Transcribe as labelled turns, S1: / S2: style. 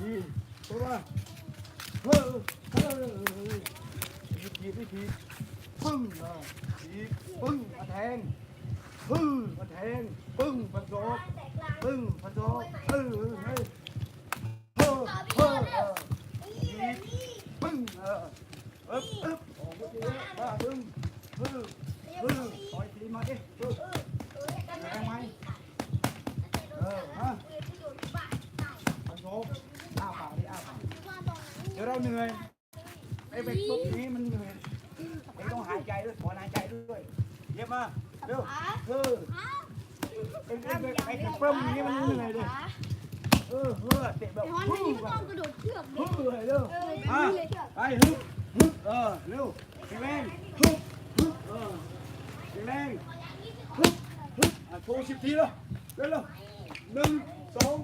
S1: ทีเพราะว่าเฮ้อเฮ้อวิธีวิธีปึ้งอะทีปึ้งมาแทงปึ้งมาแทงปึ้งมาโจบปึ้งมาโจบเออเฮ้ยเฮ้อเฮ้อเออทีปึ้งเอออึ๊บอึ๊บโอ้โหมาปึ้งปึ้งปึ้งปล่อยทีมาดิปึ้ง เดี๋ยวเราเหนื่อยไอ้เบรกปุ๊บนี้มันเหนื่อยไอ้ต้องหายใจด้วยถอนหายใจด้วยเย็บมาเร็วเออไอ้ไอ้ไอ้ไอ้เพิ่มนี้มันเหนื่อยเลยเออเออเตะแบบ
S2: ฮึ่ม่ต้องกระโดดเชือก
S1: ฮึบเลยเร็ว
S2: อะเลยเชือก
S1: ไปฮึบฮึบเออเร็วแรงฮึบฮึบเออแรงฮึบฮึบอะโชว์สิบทีแล้วเร็วเร็วหนึ่งสอง